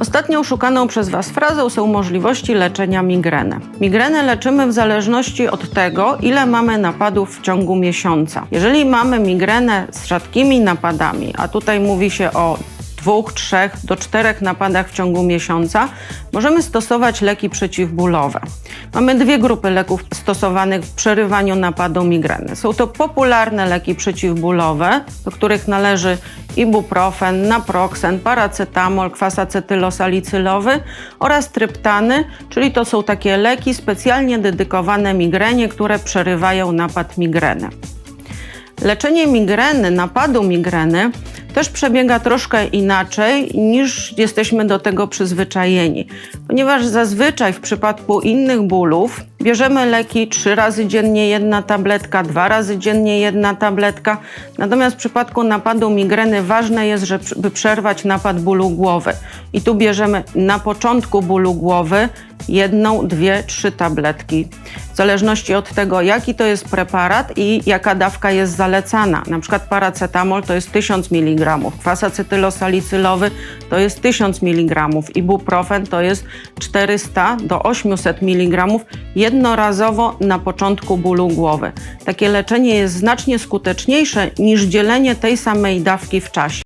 Ostatnią szukaną przez Was frazą są możliwości leczenia migreny. Migrenę leczymy w zależności od tego, ile mamy napadów w ciągu miesiąca. Jeżeli mamy migrenę z rzadkimi napadami, a tutaj mówi się o dwóch, trzech do czterech napadach w ciągu miesiąca, możemy stosować leki przeciwbólowe. Mamy dwie grupy leków stosowanych w przerywaniu napadu migreny. Są to popularne leki przeciwbólowe, do których należy ibuprofen, naproxen, paracetamol, kwas acetylosalicylowy oraz tryptany, czyli to są takie leki specjalnie dedykowane migrenie, które przerywają napad migreny. Leczenie migreny, napadu migreny też przebiega troszkę inaczej niż jesteśmy do tego przyzwyczajeni, ponieważ zazwyczaj w przypadku innych bólów bierzemy leki trzy razy dziennie jedna tabletka, dwa razy dziennie jedna tabletka. Natomiast w przypadku napadu migreny ważne jest, żeby przerwać napad bólu głowy. I tu bierzemy na początku bólu głowy jedną, dwie, trzy tabletki. W zależności od tego, jaki to jest preparat i jaka dawka jest zalecana. Na przykład paracetamol to jest 1000 mg, kwas acetylosalicylowy to jest 1000 mg, ibuprofen to jest 400 do 800 mg jednorazowo na początku bólu głowy. Takie leczenie jest znacznie skuteczniejsze niż dzielenie tej samej dawki w czasie.